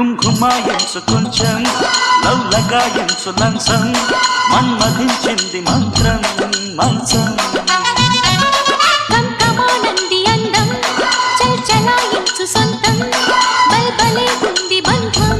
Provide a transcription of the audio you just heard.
కుంకుమాయించు కొంచెం లౌలగాయించు లంచం మన్మధించింది మంత్రం మంచం. కంకమానంది అందం చల్చలాయించు సొంతం.